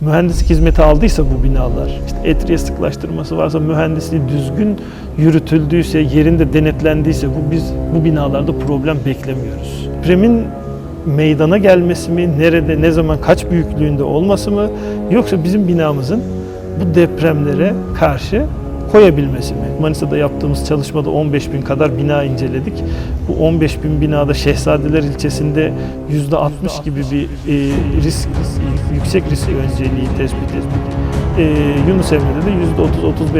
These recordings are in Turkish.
mühendislik hizmeti aldıysa bu binalar, işte etriye sıklaştırması varsa, mühendisliği düzgün yürütüldüyse, yerinde denetlendiyse bu biz bu binalarda problem beklemiyoruz. Depremin meydana gelmesi mi, nerede, ne zaman, kaç büyüklüğünde olması mı yoksa bizim binamızın bu depremlere karşı koyabilmesi mi? Manisa'da yaptığımız çalışmada 15 bin kadar bina inceledik. Bu 15 bin binada Şehzadeler ilçesinde %60 gibi bir e, risk, yüksek risk önceliği tespit ettik. E, Yunus Emre'de de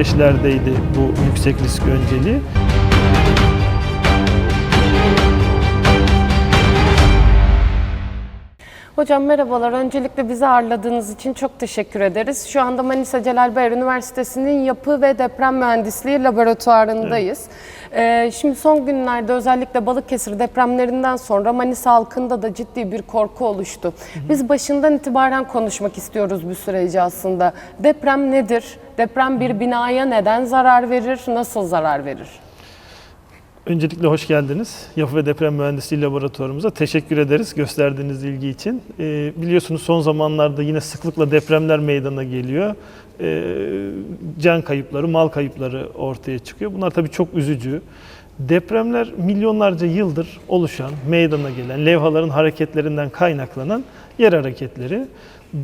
%30-35'lerdeydi bu yüksek risk önceliği. Hocam merhabalar. Öncelikle bizi ağırladığınız için çok teşekkür ederiz. Şu anda Manisa Celal Bayar Üniversitesi'nin Yapı ve Deprem Mühendisliği laboratuvarındayız. Ee, şimdi son günlerde özellikle Balıkesir depremlerinden sonra Manisa halkında da ciddi bir korku oluştu. Biz başından itibaren konuşmak istiyoruz bu süreci aslında. Deprem nedir? Deprem bir binaya neden zarar verir? Nasıl zarar verir? Öncelikle hoş geldiniz. Yapı ve Deprem Mühendisliği Laboratuvarımıza teşekkür ederiz gösterdiğiniz ilgi için. Ee, biliyorsunuz son zamanlarda yine sıklıkla depremler meydana geliyor. Ee, can kayıpları, mal kayıpları ortaya çıkıyor. Bunlar tabii çok üzücü. Depremler milyonlarca yıldır oluşan, meydana gelen, levhaların hareketlerinden kaynaklanan yer hareketleri.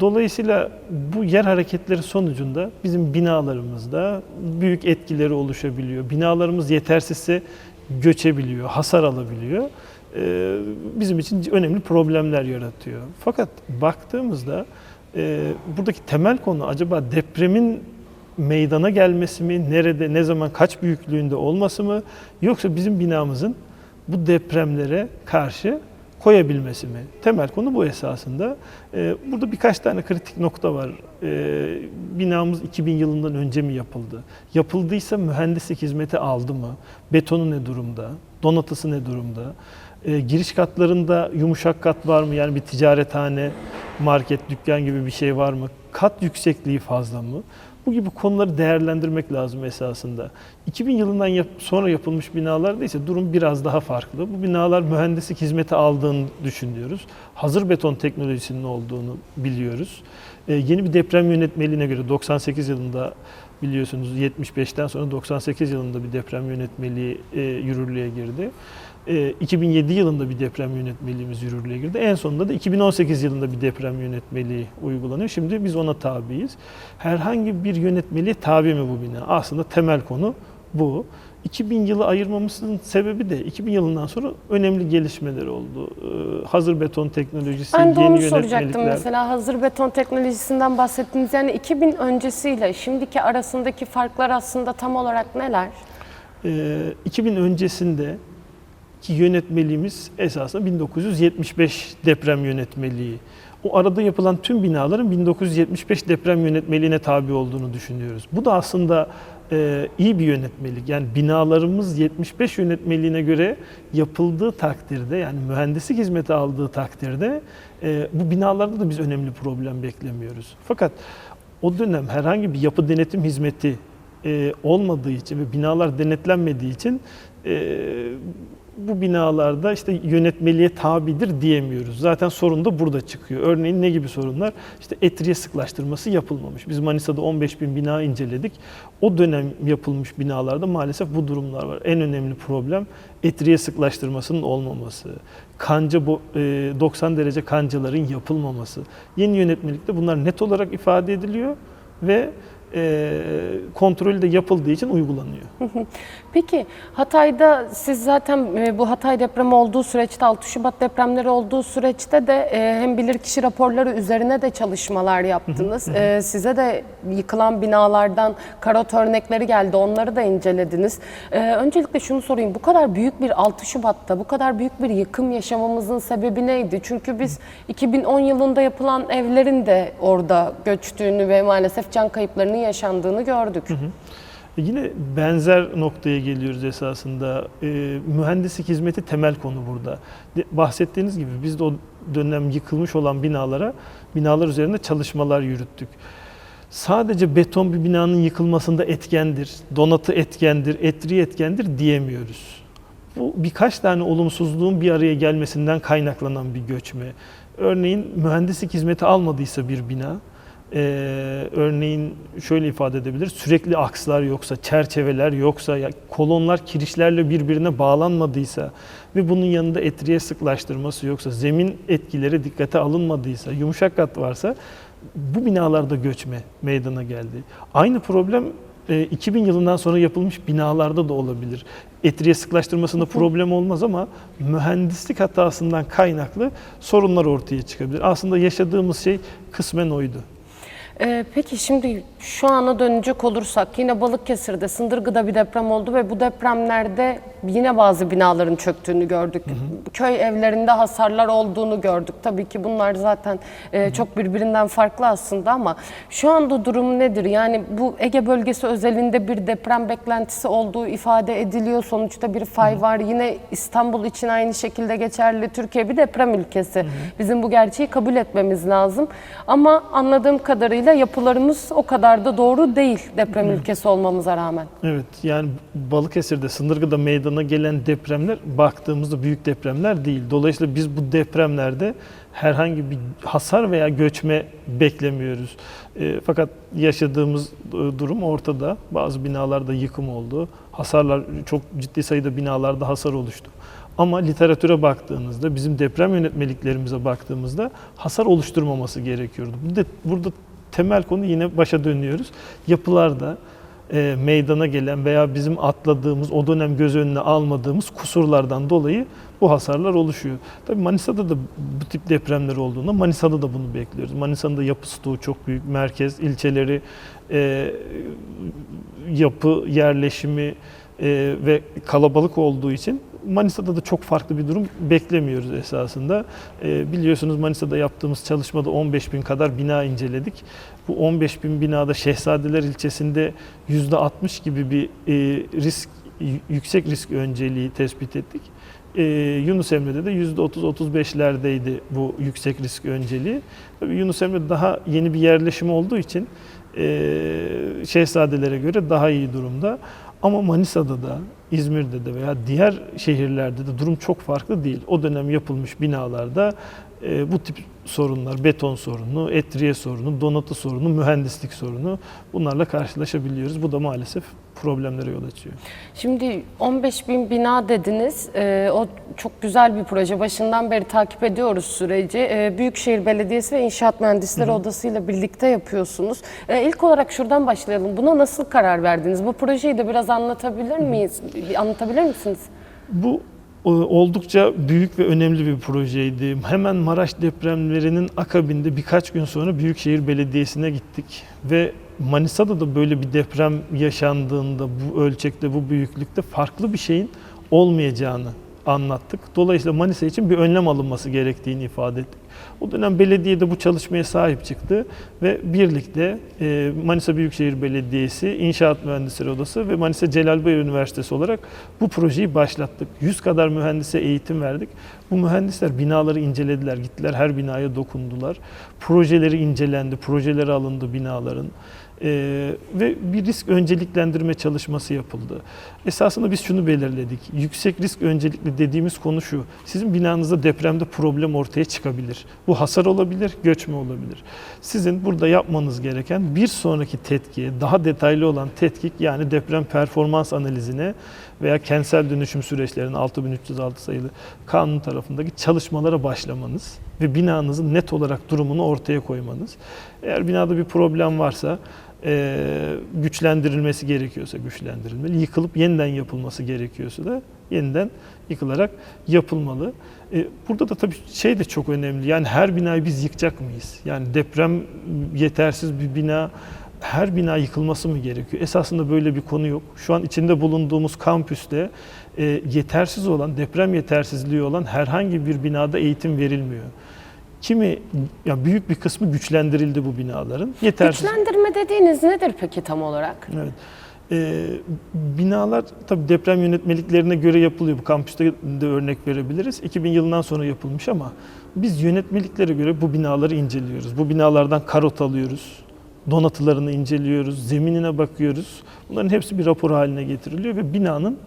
Dolayısıyla bu yer hareketleri sonucunda bizim binalarımızda büyük etkileri oluşabiliyor. Binalarımız yetersizse göçebiliyor, hasar alabiliyor. Ee, bizim için önemli problemler yaratıyor. Fakat baktığımızda e, buradaki temel konu acaba depremin meydana gelmesi mi, nerede, ne zaman, kaç büyüklüğünde olması mı yoksa bizim binamızın bu depremlere karşı koyabilmesi mi? Temel konu bu esasında. Ee, burada birkaç tane kritik nokta var. Ee, binamız 2000 yılından önce mi yapıldı? Yapıldıysa mühendislik hizmeti aldı mı? Betonu ne durumda? Donatısı ne durumda? Ee, giriş katlarında yumuşak kat var mı? Yani bir ticarethane, market, dükkan gibi bir şey var mı? Kat yüksekliği fazla mı? Bu gibi konuları değerlendirmek lazım esasında. 2000 yılından yap- sonra yapılmış binalarda ise durum biraz daha farklı. Bu binalar mühendislik hizmeti aldığını düşünüyoruz. Hazır beton teknolojisinin olduğunu biliyoruz. Ee, yeni bir deprem yönetmeliğine göre 98 yılında biliyorsunuz 75'ten sonra 98 yılında bir deprem yönetmeliği e, yürürlüğe girdi. E, 2007 yılında bir deprem yönetmeliğimiz yürürlüğe girdi. En sonunda da 2018 yılında bir deprem yönetmeliği uygulanıyor. Şimdi biz ona tabiiz. Herhangi bir yönetmeliğe tabi mi bu bina? Aslında temel konu bu. 2000 yılı ayırmamızın sebebi de 2000 yılından sonra önemli gelişmeler oldu. Ee, Hazır beton teknolojisi, Ben de yeni onu soracaktım yönetmelikler. mesela hazır beton teknolojisinden bahsettiniz. Yani 2000 öncesiyle şimdiki arasındaki farklar aslında tam olarak neler? Ee, 2000 öncesinde ki yönetmeliğimiz esasında 1975 deprem yönetmeliği. O arada yapılan tüm binaların 1975 deprem yönetmeliğine tabi olduğunu düşünüyoruz. Bu da aslında e, iyi bir yönetmelik. Yani binalarımız 75 yönetmeliğine göre yapıldığı takdirde yani mühendislik hizmeti aldığı takdirde e, bu binalarda da biz önemli problem beklemiyoruz. Fakat o dönem herhangi bir yapı denetim hizmeti e, olmadığı için ve binalar denetlenmediği için e, bu binalarda işte yönetmeliğe tabidir diyemiyoruz. Zaten sorun da burada çıkıyor. Örneğin ne gibi sorunlar? İşte etriye sıklaştırması yapılmamış. Biz Manisa'da 15 bin bina inceledik. O dönem yapılmış binalarda maalesef bu durumlar var. En önemli problem etriye sıklaştırmasının olmaması. Kanca bo- e, 90 derece kancaların yapılmaması. Yeni yönetmelikte bunlar net olarak ifade ediliyor ve e, kontrolü de yapıldığı için uygulanıyor. Peki Hatay'da siz zaten e, bu Hatay depremi olduğu süreçte 6 Şubat depremleri olduğu süreçte de e, hem bilirkişi raporları üzerine de çalışmalar yaptınız. E, Size de yıkılan binalardan karot örnekleri geldi. Onları da incelediniz. Öncelikle şunu sorayım. Bu kadar büyük bir 6 Şubat'ta bu kadar büyük bir yıkım yaşamamızın sebebi neydi? Çünkü biz 2010 yılında yapılan evlerin de orada göçtüğünü ve maalesef can kayıplarının yaşandığını gördük. E Yine benzer noktaya geliyoruz esasında. E, mühendislik hizmeti temel konu burada. De- bahsettiğiniz gibi biz de o dönem yıkılmış olan binalara, binalar üzerinde çalışmalar yürüttük. Sadece beton bir binanın yıkılmasında etkendir, donatı etkendir, etri etkendir diyemiyoruz. Bu birkaç tane olumsuzluğun bir araya gelmesinden kaynaklanan bir göçme. Örneğin mühendislik hizmeti almadıysa bir bina, Ee, örneğin şöyle ifade edebilir. Sürekli akslar yoksa, çerçeveler yoksa, ya kolonlar kirişlerle birbirine bağlanmadıysa ve bunun yanında etriye sıklaştırması yoksa, zemin etkileri dikkate alınmadıysa, yumuşak kat varsa bu binalarda göçme meydana geldi. Aynı problem e, 2000 yılından sonra yapılmış binalarda da olabilir. Etriye sıklaştırmasında problem olmaz ama mühendislik hatasından kaynaklı sorunlar ortaya çıkabilir. Aslında yaşadığımız şey kısmen oydu. Ee, peki şimdi şu ana dönecek olursak yine Balıkesir'de, Sındırgı'da bir deprem oldu ve bu depremlerde yine bazı binaların çöktüğünü gördük. Köy evlerinde hasarlar olduğunu gördük. Tabii ki bunlar zaten e, çok birbirinden farklı aslında ama şu anda durum nedir? Yani bu Ege bölgesi özelinde bir deprem beklentisi olduğu ifade ediliyor. Sonuçta bir fay var. Yine İstanbul için aynı şekilde geçerli. Türkiye bir deprem ülkesi. Bizim bu gerçeği kabul etmemiz lazım. Ama anladığım kadarıyla yapılarımız o kadar da doğru değil deprem ülkesi olmamıza rağmen. Evet yani Balıkesir'de, Sındırgı'da meydana gelen depremler baktığımızda büyük depremler değil. Dolayısıyla biz bu depremlerde herhangi bir hasar veya göçme beklemiyoruz. E, fakat yaşadığımız e, durum ortada. Bazı binalarda yıkım oldu. Hasarlar çok ciddi sayıda binalarda hasar oluştu. Ama literatüre baktığınızda, bizim deprem yönetmeliklerimize baktığımızda hasar oluşturmaması gerekiyordu. Burada, burada temel konu yine başa dönüyoruz. Yapılarda e, meydana gelen veya bizim atladığımız, o dönem göz önüne almadığımız kusurlardan dolayı bu hasarlar oluşuyor. Tabii Manisa'da da bu tip depremler olduğunda Manisa'da da bunu bekliyoruz. Manisa'nın da yapı stoğu çok büyük. Merkez, ilçeleri, e, yapı yerleşimi e, ve kalabalık olduğu için Manisa'da da çok farklı bir durum beklemiyoruz esasında. E, biliyorsunuz Manisa'da yaptığımız çalışmada 15 bin kadar bina inceledik. Bu 15 bin binada Şehzadeler ilçesinde %60 gibi bir e, risk yüksek risk önceliği tespit ettik. Ee, Yunus Emre'de de %30-35'lerdeydi bu yüksek risk önceliği. Tabii Yunus Emre daha yeni bir yerleşim olduğu için e, Şehzadelere göre daha iyi durumda. Ama Manisa'da da, İzmir'de de veya diğer şehirlerde de durum çok farklı değil. O dönem yapılmış binalarda e, bu tip sorunlar, beton sorunu, etriye sorunu, donatı sorunu, mühendislik sorunu bunlarla karşılaşabiliyoruz. Bu da maalesef problemlere yol açıyor. Şimdi 15 bin bina dediniz. Ee, o çok güzel bir proje. Başından beri takip ediyoruz süreci. Ee, Büyükşehir Belediyesi ve İnşaat Mühendisleri Odası ile birlikte yapıyorsunuz. Ee, ilk olarak şuradan başlayalım. Buna nasıl karar verdiniz? Bu projeyi de biraz anlatabilir miyiz? Bir Anlatabilir misiniz? Bu oldukça büyük ve önemli bir projeydi. Hemen Maraş depremlerinin akabinde birkaç gün sonra Büyükşehir Belediyesi'ne gittik ve Manisa'da da böyle bir deprem yaşandığında bu ölçekte, bu büyüklükte farklı bir şeyin olmayacağını anlattık. Dolayısıyla Manisa için bir önlem alınması gerektiğini ifade ettik. O dönem belediye de bu çalışmaya sahip çıktı ve birlikte e, Manisa Büyükşehir Belediyesi, İnşaat Mühendisleri Odası ve Manisa Celal Bayar Üniversitesi olarak bu projeyi başlattık. 100 kadar mühendise eğitim verdik. Bu mühendisler binaları incelediler, gittiler her binaya dokundular. Projeleri incelendi, projeleri alındı binaların. Ee, ve bir risk önceliklendirme çalışması yapıldı. Esasında biz şunu belirledik. Yüksek risk öncelikli dediğimiz konu şu. Sizin binanızda depremde problem ortaya çıkabilir. Bu hasar olabilir, göçme olabilir. Sizin burada yapmanız gereken bir sonraki tetkiye, daha detaylı olan tetkik yani deprem performans analizine veya kentsel dönüşüm süreçlerinin 6306 sayılı kanun tarafındaki çalışmalara başlamanız ve binanızın net olarak durumunu ortaya koymanız. Eğer binada bir problem varsa e, güçlendirilmesi gerekiyorsa güçlendirilmeli, yıkılıp yeniden yapılması gerekiyorsa da yeniden yıkılarak yapılmalı. E, burada da tabii şey de çok önemli. Yani her binayı biz yıkacak mıyız? Yani deprem yetersiz bir bina her bina yıkılması mı gerekiyor? Esasında böyle bir konu yok. Şu an içinde bulunduğumuz kampüste e, yetersiz olan, deprem yetersizliği olan herhangi bir binada eğitim verilmiyor. Kimi, ya büyük bir kısmı güçlendirildi bu binaların. Yetersiz. Güçlendirme dediğiniz nedir peki tam olarak? Evet. Ee, binalar tabii deprem yönetmeliklerine göre yapılıyor. Bu kampüste de örnek verebiliriz. 2000 yılından sonra yapılmış ama biz yönetmeliklere göre bu binaları inceliyoruz. Bu binalardan karot alıyoruz. Donatılarını inceliyoruz, zeminine bakıyoruz. Bunların hepsi bir rapor haline getiriliyor ve binanın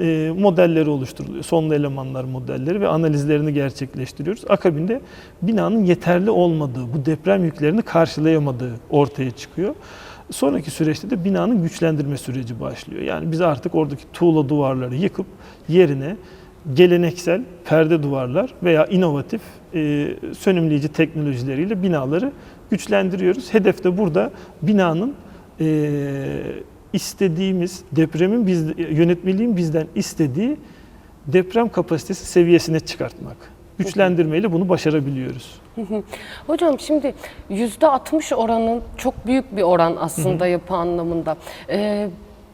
e, modelleri oluşturuluyor. Sonlu elemanlar modelleri ve analizlerini gerçekleştiriyoruz. Akabinde binanın yeterli olmadığı, bu deprem yüklerini karşılayamadığı ortaya çıkıyor. Sonraki süreçte de binanın güçlendirme süreci başlıyor. Yani biz artık oradaki tuğla duvarları yıkıp yerine geleneksel perde duvarlar veya inovatif e, sönümleyici teknolojileriyle binaları güçlendiriyoruz. Hedef de burada binanın e, istediğimiz depremin biz yönetmeliğin bizden istediği deprem kapasitesi seviyesine çıkartmak. Güçlendirmeyle bunu başarabiliyoruz. Hocam şimdi yüzde 60 oranın çok büyük bir oran aslında yapı anlamında. Ee,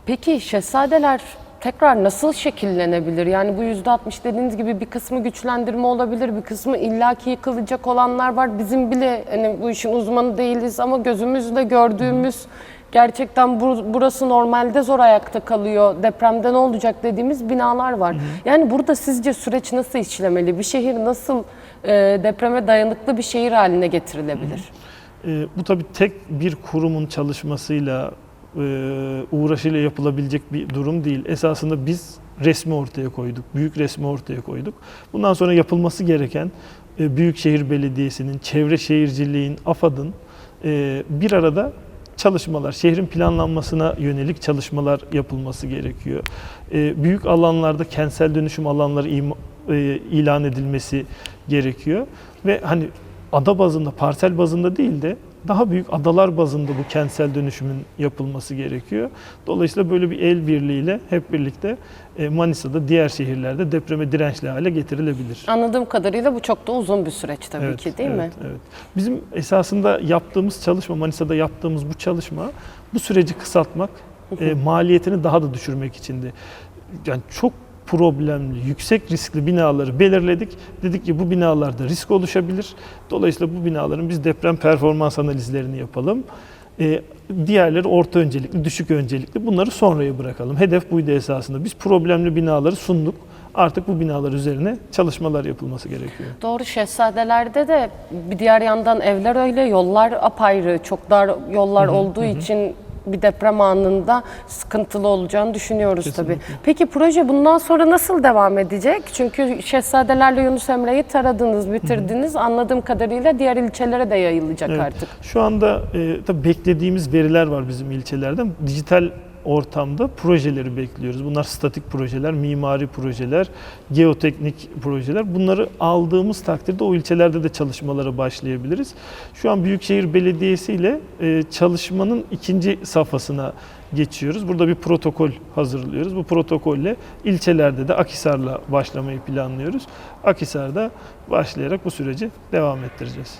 peki şehzadeler tekrar nasıl şekillenebilir? Yani bu yüzde 60 dediğiniz gibi bir kısmı güçlendirme olabilir, bir kısmı illaki yıkılacak olanlar var. Bizim bile hani bu işin uzmanı değiliz ama gözümüzle gördüğümüz gerçekten bur- burası normalde zor ayakta kalıyor. Depremde ne olacak dediğimiz binalar var. Yani burada sizce süreç nasıl işlemeli? Bir şehir nasıl e, depreme dayanıklı bir şehir haline getirilebilir? E, bu tabii tek bir kurumun çalışmasıyla, e, uğraşıyla yapılabilecek bir durum değil. Esasında biz resmi ortaya koyduk, büyük resmi ortaya koyduk. Bundan sonra yapılması gereken e, Büyükşehir Belediyesi'nin, Çevre Şehirciliğin, AFAD'ın e, bir arada çalışmalar, şehrin planlanmasına yönelik çalışmalar yapılması gerekiyor. E, büyük alanlarda kentsel dönüşüm alanları ima- e, ilan edilmesi gerekiyor ve hani ada bazında, parsel bazında değil de daha büyük adalar bazında bu kentsel dönüşümün yapılması gerekiyor. Dolayısıyla böyle bir el birliğiyle hep birlikte e, Manisa'da diğer şehirlerde depreme dirençli hale getirilebilir. Anladığım kadarıyla bu çok da uzun bir süreç tabii Evet, ki değil evet, mi? Evet. Bizim esasında yaptığımız çalışma, Manisa'da yaptığımız bu çalışma bu süreci kısaltmak, e, maliyetini daha da düşürmek içindi. Yani çok problemli, yüksek riskli binaları belirledik. Dedik ki bu binalarda risk oluşabilir. Dolayısıyla bu binaların biz deprem performans analizlerini yapalım. E, diğerleri orta öncelikli, düşük öncelikli. Bunları sonraya bırakalım. Hedef buydu esasında. Biz problemli binaları sunduk. Artık bu binalar üzerine çalışmalar yapılması gerekiyor. Doğru şehzadelerde de bir diğer yandan evler öyle yollar apayrı çok dar yollar olduğu için bir deprem anında sıkıntılı olacağını düşünüyoruz tabii. Kesinlikle. Peki proje bundan sonra nasıl devam edecek? Çünkü Şehzadelerle Yunus Emre'yi taradınız, bitirdiniz. Anladığım kadarıyla diğer ilçelere de yayılacak Evet. artık. Şu anda e, tabii beklediğimiz veriler var bizim ilçelerden. Dijital ortamda projeleri bekliyoruz. Bunlar statik projeler, mimari projeler, geoteknik projeler. Bunları aldığımız takdirde o ilçelerde de çalışmalara başlayabiliriz. Şu an Büyükşehir Belediyesi ile e, çalışmanın ikinci safhasına geçiyoruz. Burada bir protokol hazırlıyoruz. Bu protokolle ilçelerde de Akhisar'la başlamayı planlıyoruz. Akhisar'da başlayarak bu süreci devam ettireceğiz.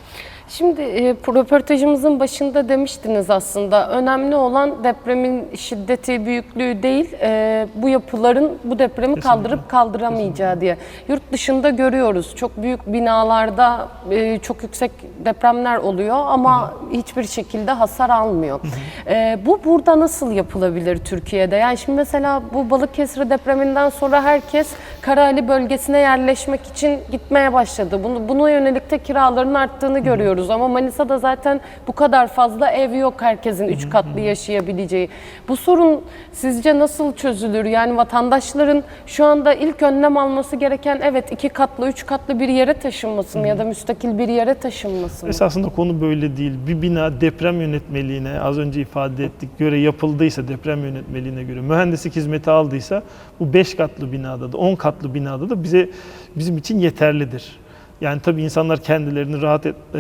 Şimdi e, röportajımızın başında demiştiniz aslında önemli olan depremin şiddeti, büyüklüğü değil, e, bu yapıların bu depremi Kesinlikle. kaldırıp kaldıramayacağı diye. Yurt dışında görüyoruz çok büyük binalarda e, çok yüksek depremler oluyor ama hiçbir şekilde hasar almıyor. E, bu burada nasıl yapılabilir Türkiye'de? Yani şimdi mesela bu Balıkesir depreminden sonra herkes Karaali bölgesine yerleşmek için gitmeye başladı. Bunu, buna yönelik de kiraların arttığını görüyoruz ama Manisa'da zaten bu kadar fazla ev yok herkesin üç katlı yaşayabileceği. Bu sorun sizce nasıl çözülür? Yani vatandaşların şu anda ilk önlem alması gereken evet iki katlı, üç katlı bir yere taşınması mı ya da müstakil bir yere taşınması mı? Esasında konu böyle değil. Bir bina deprem yönetmeliğine az önce ifade ettik göre yapıldıysa deprem yönetmeliğine göre mühendislik hizmeti aldıysa bu 5 katlı binada da 10 katlı binada da bize bizim için yeterlidir. Yani tabii insanlar kendilerini rahat et, e,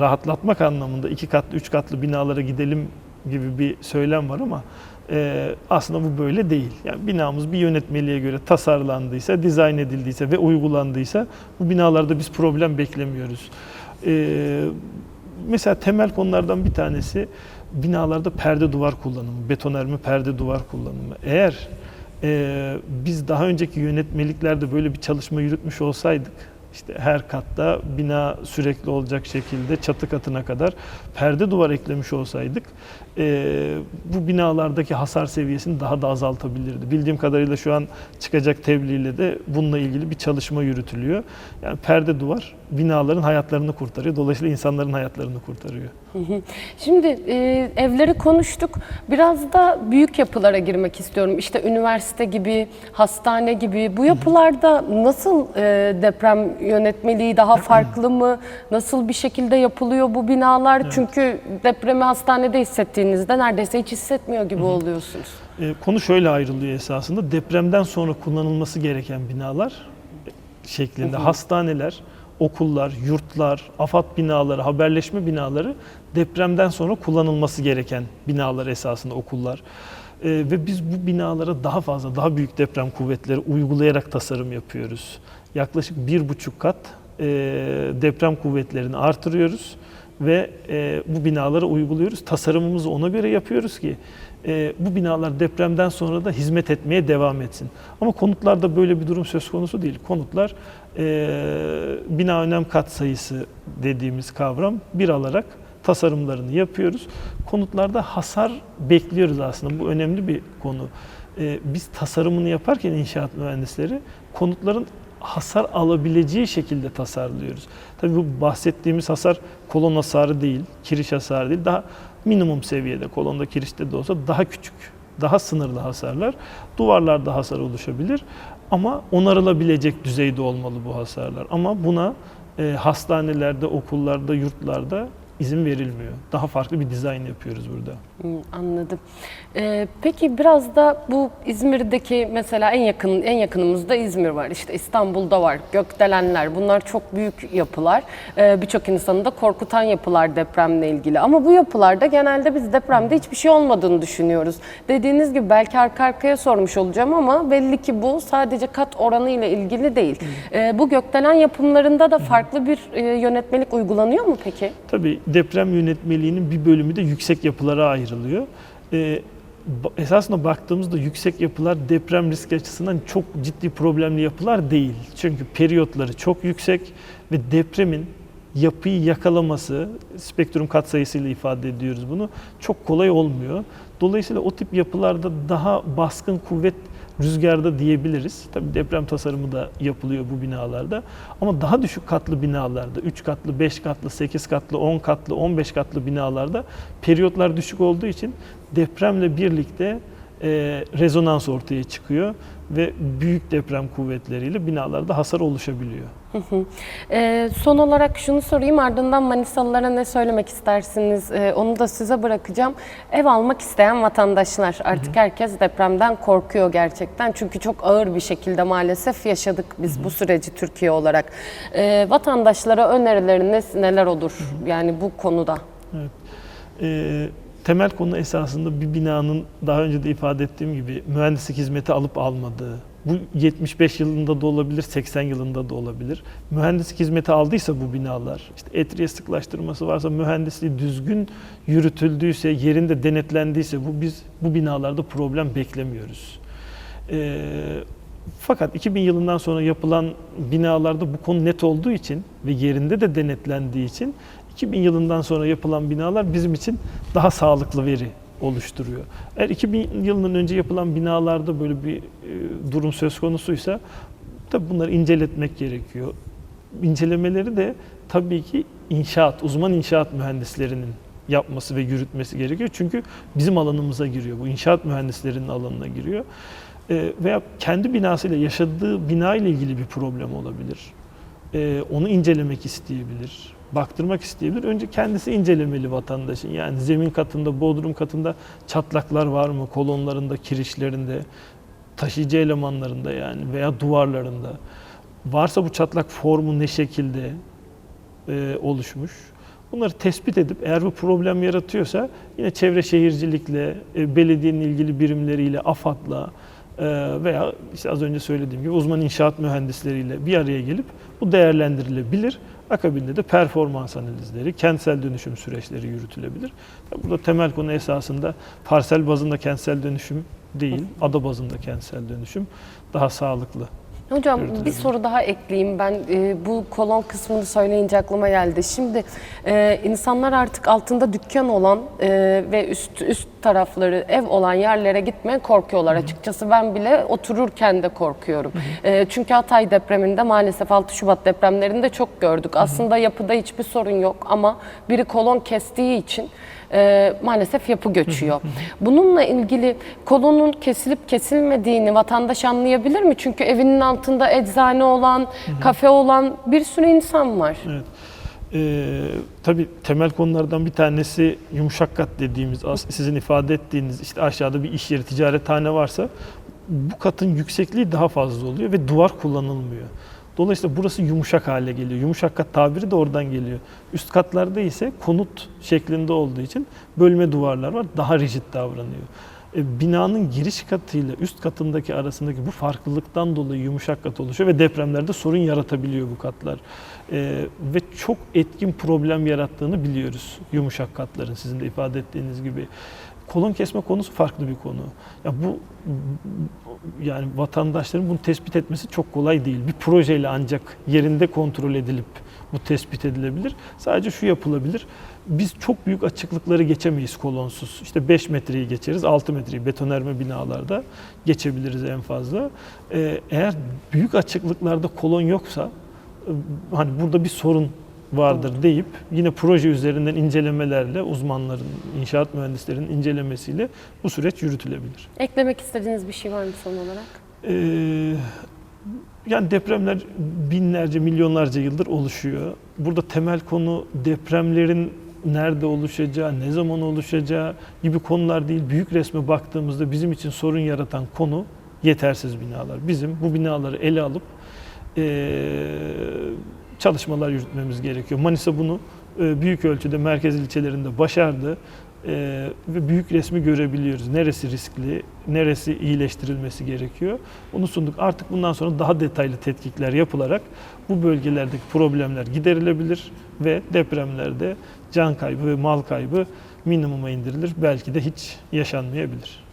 rahatlatmak anlamında iki katlı, üç katlı binalara gidelim gibi bir söylem var ama e, aslında bu böyle değil. Yani binamız bir yönetmeliğe göre tasarlandıysa, dizayn edildiyse ve uygulandıysa bu binalarda biz problem beklemiyoruz. E, mesela temel konulardan bir tanesi binalarda perde duvar kullanımı, betonerme perde duvar kullanımı. Eğer e, biz daha önceki yönetmeliklerde böyle bir çalışma yürütmüş olsaydık, işte her katta bina sürekli olacak şekilde çatı katına kadar perde duvar eklemiş olsaydık e, bu binalardaki hasar seviyesini daha da azaltabilirdi. Bildiğim kadarıyla şu an çıkacak tebliğle de bununla ilgili bir çalışma yürütülüyor. Yani perde duvar binaların hayatlarını kurtarıyor. Dolayısıyla insanların hayatlarını kurtarıyor. Şimdi e, evleri konuştuk. Biraz da büyük yapılara girmek istiyorum. İşte üniversite gibi, hastane gibi. Bu yapılarda nasıl e, deprem yönetmeliği daha farklı mı? Nasıl bir şekilde yapılıyor bu binalar? Çünkü depremi hastanede hissettiğinizde neredeyse hiç hissetmiyor gibi oluyorsunuz. E, konu şöyle ayrılıyor esasında. Depremden sonra kullanılması gereken binalar şeklinde hastaneler, okullar, yurtlar, afat binaları, haberleşme binaları depremden sonra kullanılması gereken binalar esasında okullar. E, ve biz bu binalara daha fazla, daha büyük deprem kuvvetleri uygulayarak tasarım yapıyoruz. Yaklaşık bir buçuk kat e, deprem kuvvetlerini artırıyoruz ve e, bu binalara uyguluyoruz. Tasarımımızı ona göre yapıyoruz ki e, bu binalar depremden sonra da hizmet etmeye devam etsin. Ama konutlarda böyle bir durum söz konusu değil. Konutlar e, bina önem kat sayısı dediğimiz kavram bir alarak tasarımlarını yapıyoruz. Konutlarda hasar bekliyoruz aslında. Bu önemli bir konu. E, biz tasarımını yaparken inşaat mühendisleri konutların hasar alabileceği şekilde tasarlıyoruz. Tabii bu bahsettiğimiz hasar kolon hasarı değil, kiriş hasarı değil. Daha minimum seviyede kolonda kirişte de olsa daha küçük, daha sınırlı hasarlar. Duvarlarda hasar oluşabilir ama onarılabilecek düzeyde olmalı bu hasarlar. Ama buna e, hastanelerde, okullarda, yurtlarda izin verilmiyor. Daha farklı bir dizayn yapıyoruz burada. Anladım. Ee, peki biraz da bu İzmir'deki mesela en yakın en yakınımızda İzmir var. İşte İstanbul'da var. Gökdelenler. Bunlar çok büyük yapılar. Ee, Birçok insanı da korkutan yapılar depremle ilgili. Ama bu yapılarda genelde biz depremde hiçbir şey olmadığını düşünüyoruz. Dediğiniz gibi belki arka arkaya sormuş olacağım ama belli ki bu sadece kat oranı ile ilgili değil. Ee, bu gökdelen yapımlarında da farklı bir e, yönetmelik uygulanıyor mu peki? Tabii deprem yönetmeliğinin bir bölümü de yüksek yapılara ayrılıyor. Ba- esasında baktığımızda yüksek yapılar deprem riski açısından çok ciddi problemli yapılar değil. Çünkü periyotları çok yüksek ve depremin yapıyı yakalaması, spektrum katsayısıyla ifade ediyoruz bunu, çok kolay olmuyor. Dolayısıyla o tip yapılarda daha baskın kuvvet rüzgarda diyebiliriz. Tabii deprem tasarımı da yapılıyor bu binalarda. Ama daha düşük katlı binalarda, 3 katlı, 5 katlı, 8 katlı, 10 katlı, 15 katlı binalarda periyotlar düşük olduğu için depremle birlikte e, rezonans ortaya çıkıyor ve büyük deprem kuvvetleriyle binalarda hasar oluşabiliyor. Ee, son olarak şunu sorayım ardından Manisalılara ne söylemek istersiniz Ee, onu da size bırakacağım. Ev almak isteyen vatandaşlar artık herkes depremden korkuyor gerçekten. Çünkü çok ağır bir şekilde maalesef yaşadık biz bu süreci Türkiye olarak. Ee, vatandaşlara önerileriniz neler olur yani bu konuda? Ee, temel konu esasında bir binanın daha önce de ifade ettiğim gibi mühendislik hizmeti alıp almadığı. Bu 75 yılında da olabilir, 80 yılında da olabilir. Mühendislik hizmeti aldıysa bu binalar, işte etriye sıklaştırması varsa, mühendisliği düzgün yürütüldüyse, yerinde denetlendiyse bu biz bu binalarda problem beklemiyoruz. Ee, fakat 2000 yılından sonra yapılan binalarda bu konu net olduğu için ve yerinde de denetlendiği için 2000 yılından sonra yapılan binalar bizim için daha sağlıklı veri oluşturuyor. Eğer 2000 yılından önce yapılan binalarda böyle bir e, durum söz konusuysa tabii bunları inceletmek gerekiyor. İncelemeleri de tabii ki inşaat, uzman inşaat mühendislerinin yapması ve yürütmesi gerekiyor. Çünkü bizim alanımıza giriyor. Bu inşaat mühendislerinin alanına giriyor. E, veya kendi binasıyla yaşadığı bina ile ilgili bir problem olabilir. E, onu incelemek isteyebilir, baktırmak isteyebilir. Önce kendisi incelemeli vatandaşın. Yani zemin katında, bodrum katında çatlaklar var mı? Kolonlarında, kirişlerinde, taşıyıcı elemanlarında yani veya duvarlarında. Varsa bu çatlak formu ne şekilde e, oluşmuş? Bunları tespit edip eğer bu problem yaratıyorsa yine çevre şehircilikle, e, belediyenin ilgili birimleriyle, AFAD'la e, veya işte az önce söylediğim gibi uzman inşaat mühendisleriyle bir araya gelip bu değerlendirilebilir. Akabinde de performans analizleri, kentsel dönüşüm süreçleri yürütülebilir. Burada temel konu esasında parsel bazında kentsel dönüşüm değil, ada bazında kentsel dönüşüm daha sağlıklı Hocam bir soru daha ekleyeyim ben e, bu kolon kısmını söyleyince aklıma geldi. Şimdi e, insanlar artık altında dükkan olan e, ve üst üst tarafları ev olan yerlere gitmeye korkuyorlar açıkçası. Ben bile otururken de korkuyorum. E, çünkü Hatay depreminde maalesef 6 Şubat depremlerinde çok gördük. Aslında yapıda hiçbir sorun yok ama biri kolon kestiği için e, maalesef yapı göçüyor. Bununla ilgili kolonun kesilip kesilmediğini vatandaş anlayabilir mi? Çünkü evinin altında eczane olan, kafe olan bir sürü insan var. Evet. Ee, tabii temel konulardan bir tanesi yumuşak kat dediğimiz, sizin ifade ettiğiniz işte aşağıda bir iş yeri, ticarethane varsa bu katın yüksekliği daha fazla oluyor ve duvar kullanılmıyor. Dolayısıyla burası yumuşak hale geliyor. Yumuşak kat tabiri de oradan geliyor. Üst katlarda ise konut şeklinde olduğu için bölme duvarlar var. Daha rigid davranıyor. E, binanın giriş katıyla üst katındaki arasındaki bu farklılıktan dolayı yumuşak kat oluşuyor ve depremlerde sorun yaratabiliyor bu katlar. E, ve çok etkin problem yarattığını biliyoruz yumuşak katların sizin de ifade ettiğiniz gibi. Kolon kesme konusu farklı bir konu. Ya bu yani vatandaşların bunu tespit etmesi çok kolay değil. Bir projeyle ancak yerinde kontrol edilip bu tespit edilebilir. Sadece şu yapılabilir. Biz çok büyük açıklıkları geçemeyiz kolonsuz. İşte 5 metreyi geçeriz, 6 metreyi betonerme binalarda geçebiliriz en fazla. Ee, eğer büyük açıklıklarda kolon yoksa e, hani burada bir sorun vardır deyip yine proje üzerinden incelemelerle uzmanların, inşaat mühendislerinin incelemesiyle bu süreç yürütülebilir. Eklemek istediğiniz bir şey var mı son olarak? Ee, yani depremler binlerce, milyonlarca yıldır oluşuyor. Burada temel konu depremlerin nerede oluşacağı, ne zaman oluşacağı gibi konular değil. Büyük resme baktığımızda bizim için sorun yaratan konu yetersiz binalar. Bizim bu binaları ele alıp eee, çalışmalar yürütmemiz gerekiyor. Manisa bunu e, büyük ölçüde merkez ilçelerinde başardı. Ee, ve büyük resmi görebiliyoruz. Neresi riskli, neresi iyileştirilmesi gerekiyor. Onu sunduk. Artık bundan sonra daha detaylı tetkikler yapılarak bu bölgelerdeki problemler giderilebilir ve depremlerde can kaybı ve mal kaybı minimuma indirilir. Belki de hiç yaşanmayabilir.